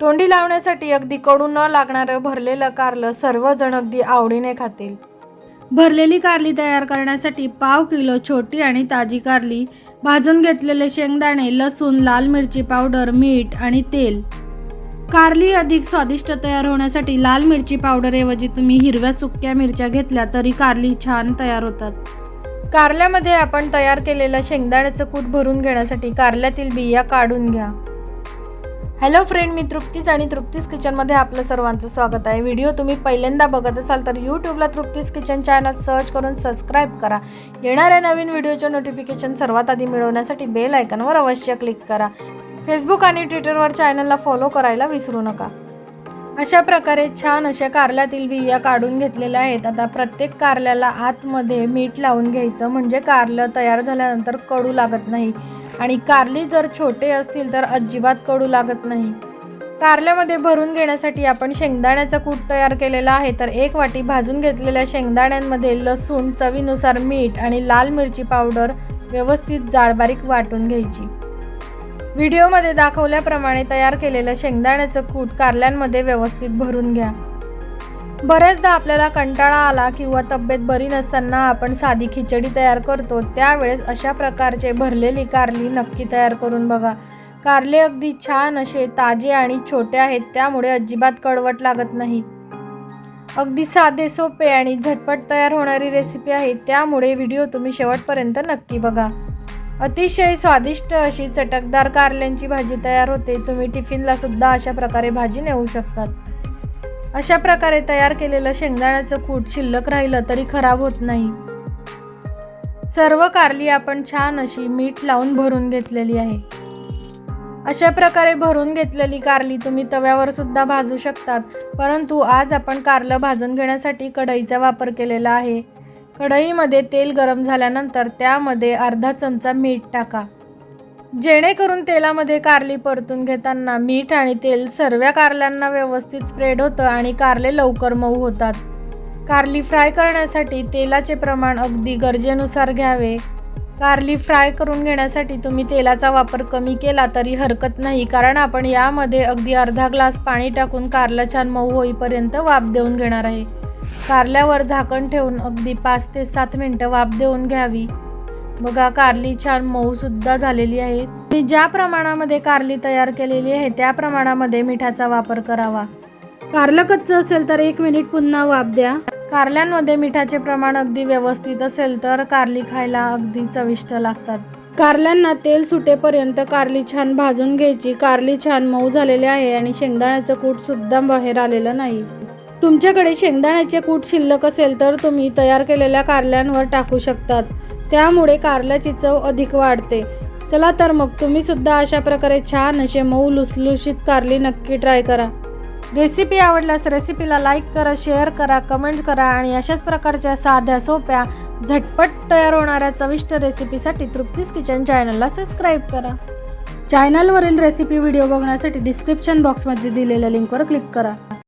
तोंडी लावण्यासाठी अगदी कडू न लागणारं भरलेलं कारलं सर्वजण अगदी आवडीने खातील. भरलेली कारली तयार करण्यासाठी पाव किलो छोटी आणि ताजी कारली भाजून घेतलेले शेंगदाणे लसूण लाल मिरची पावडर मीठ आणि तेल. कारली अधिक स्वादिष्ट तयार होण्यासाठी लाल मिरची पावडरऐवजी तुम्ही हिरव्या सुक्या मिरच्या घेतल्या तरी कारली छान तयार होतात. कारल्यामध्ये आपण तयार केलेलं शेंगदाण्याचं कूट भरून घेण्यासाठी कारल्यातील बिया काढून घ्या. हॅलो फ्रेंड मी तृप्तीच आणि तृप्तीज किचनमध्ये आपलं सर्वांचं स्वागत आहे. व्हिडिओ तुम्ही पहिल्यांदा बघत असाल तर यूट्यूबला तृप्तीज किचन चॅनल सर्च करून सबस्क्राईब करा. येणाऱ्या नवीन व्हिडिओचे नोटिफिकेशन सर्वात आधी मिळवण्यासाठी बेल आयकनवर अवश्य क्लिक करा. फेसबुक आणि ट्विटरवर चॅनलला फॉलो करायला विसरू नका. अशा प्रकारे छान अशा कारल्यातील बिया काढून घेतलेल्या आहेत. आता प्रत्येक कारल्याला आतमध्ये मीठ लावून घ्यायचं. म्हणजे कारलं तयार झाल्यानंतर कडू लागत नाही. आणि कारली जर छोटे असतील तर अजिबात कडू लागत नाही. कारल्यामध्ये भरून घेण्यासाठी आपण शेंगदाण्याचा कूट तयार केलेला आहे. तर एक वाटी भाजून घेतलेल्या शेंगदाण्यांमध्ये लसूण चवीनुसार मीठ आणि लाल मिरची पावडर व्यवस्थित जाडबारीक वाटून घ्यायची. व्हिडिओमध्ये दाखवल्याप्रमाणे तयार केलेलं शेंगदाण्याचं कूट कारल्यांमध्ये व्यवस्थित भरून घ्या. बऱ्याचदा आपल्याला कंटाळा आला किंवा तब्येत बरी नसताना आपण साधी खिचडी तयार करतो त्यावेळेस अशा प्रकारचे भरलेली कारली नक्की तयार करून बघा. कारले अगदी छान असे ताजे आणि छोटे आहेत त्यामुळे अजिबात कडवट लागत नाही. अगदी साधे सोपे आणि झटपट तयार होणारी रेसिपी आहे त्यामुळे व्हिडिओ तुम्ही शेवटपर्यंत नक्की बघा. अतिशय स्वादिष्ट अशी चटकदार कारल्यांची भाजी तयार होते तुम्ही टिफिनला सुद्धा अशा प्रकारे भाजी नेऊ शकतात. अशा प्रकारे तयार केलेलं शेंगदाण्याचं कूट शिल्लक राहिलं तरी खराब होत नाही. सर्व कारली आपण छान अशी मीठ लावून भरून घेतलेली आहे. अशा प्रकारे भरून घेतलेली कारली तुम्ही तव्यावर सुद्धा भाजू शकतात परंतु आज आपण कारलं भाजून घेण्यासाठी कढईचा वापर केलेला आहे. कढईमध्ये तेल गरम झाल्यानंतर त्यामध्ये अर्धा चमचा मीठ टाका. जेणेकरून तेलामध्ये कारली परतून घेताना मीठ आणि तेल सर्व कारल्यांना व्यवस्थित स्प्रेड होतं आणि कारले लवकर मऊ होतात. कारली फ्राय करण्यासाठी तेलाचे प्रमाण अगदी गरजेनुसार घ्यावे. कारली फ्राय करून घेण्यासाठी तुम्ही तेलाचा वापर कमी केला तरी हरकत नाही कारण आपण यामध्ये अगदी अर्धा ग्लास पाणी टाकून कारला छान मऊ होईपर्यंत वाफ देऊन घेणार आहे. कारल्यावर झाकण ठेवून अगदी पाच ते सात मिनटं वाफ देऊन घ्यावी. बघा कारली छान मऊ सुद्धा झालेली आहे. मी ज्या प्रमाणामध्ये कारली तयार केलेली आहे त्या प्रमाणामध्ये मिठाचा वापर करावा. कारलं कच्चं असेल तर एक मिनिट पुन्हा वाफ द्या. कारल्यांमध्ये मिठाचे प्रमाण अगदी व्यवस्थित असेल तर कारली खायला अगदी चविष्ट लागतात. कारल्यांना तेल सुटेपर्यंत कारली छान भाजून घ्यायची. कारली छान मऊ झालेली आहे आणि शेंगदाण्याचं कूट सुद्धा बाहेर आलेलं नाही. तुमच्याकडे शेंगदाण्याचे कूट शिल्लक असेल तर तुम्ही तयार केलेल्या कारल्यांवर टाकू शकतात. त्यामुळे कारल्याची चव अधिक वाढते. चला तर मग तुम्ही सुद्धा अशा प्रकारे छान असे मऊ लुसलुशीत कारली नक्की ट्राय करा. रेसिपी आवडल्यास रेसिपीला लाईक करा शेअर करा कमेंट करा आणि अशाच प्रकारच्या साध्या सोप्या झटपट तयार होणाऱ्या चविष्ट रेसिपीसाठी तृप्तीस किचन चॅनलला सबस्क्राईब करा. चॅनलवरील रेसिपी व्हिडिओ बघण्यासाठी डिस्क्रिप्शन बॉक्समध्ये दिलेल्या लिंकवर क्लिक करा.